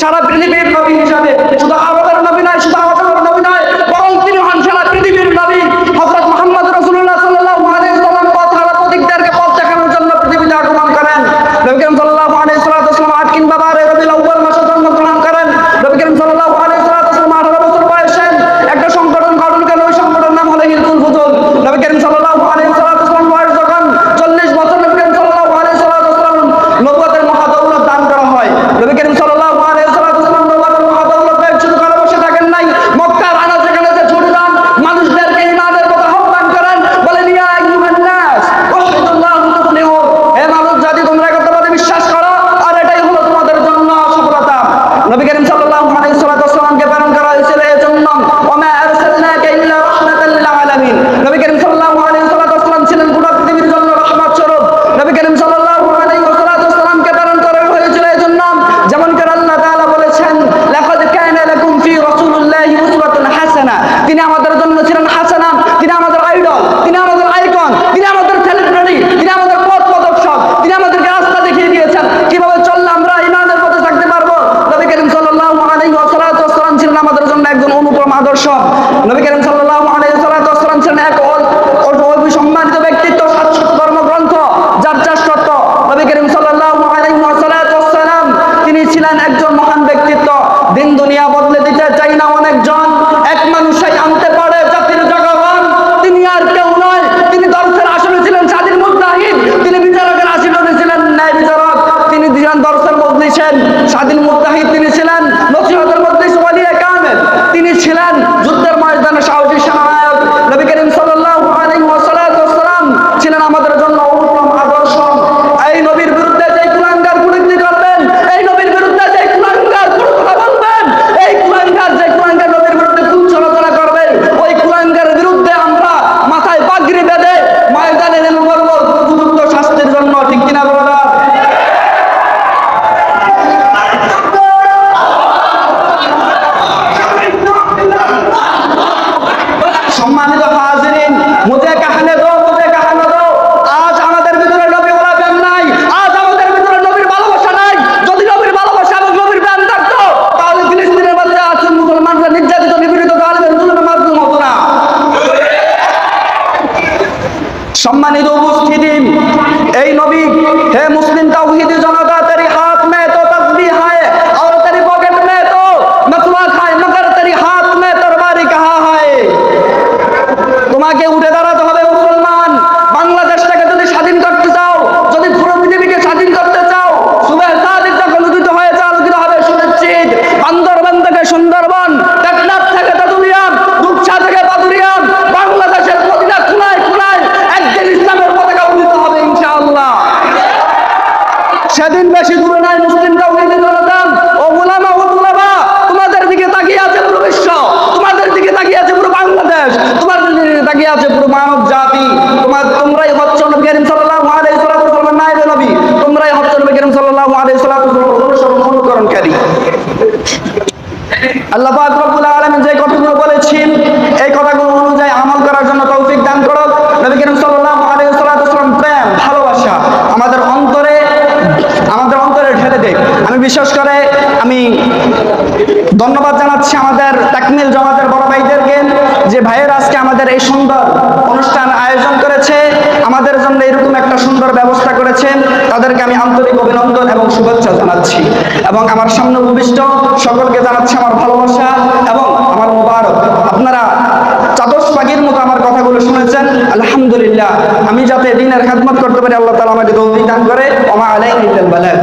সারা পৃথিবীর নবী হিসাবে। শুধু আমাদের নবী নয় শুধু দর্শন নবী করিম সাল্লাল্লাহু আলাইহি ওয়াসাল্লাম ছিলেন এক অল্প সম্মানিত ব্যক্তিত্ব সাতশত ধর্মগ্রন্থ, যার যার সত্য নবী করিম সাল্লাল্লাহু আলাইহি ওয়াসাল্লাম, তিনি ছিলেন একজন মহান ব্যক্তিত্ব। দিন দুনিয়া বদলে দিতে চাই না অনেকজন। এক মানুষই আনতে পারে জাতির জগবান তিনি আর কেউ নয়। তিনি দর্শের আসলে ছিলেন স্বাধীন মুজাহিদ। তিনি বিচারকের আসলে ছিলেন ন্যায় বিচারক। তিনি দুজন দর্শের বদলেছেন সম্মানিত উপস্থিতি। এই নবী হে মুসলিম বিশেষ করে আমি ধন্যবাদ জানাচ্ছি আমাদের তাকমিল জমাতের বড় ভাইদেরকে যে ভাইয়ের আজকে আমাদের এই সুন্দর অনুষ্ঠান আয়োজন করেছে, আমাদের জন্য এরকম একটা সুন্দর ব্যবস্থা করেছেন। তাদেরকে আমি আন্তরিক অভিনন্দন এবং শুভেচ্ছা জানাচ্ছি। এবং আমার সামনে উপবিষ্ট সকলকে জানাচ্ছি আমার ভালোবাসা এবং আমার মোবারক। আপনারা চাদশ পাখির মতো আমার কথাগুলো শুনেছেন, আলহামদুলিল্লাহ। আমি যাতে দিনের খেদমত করতে পারি, আল্লাহ তালা আমাকে দৌদি দান করে। আমার আলাই বলেন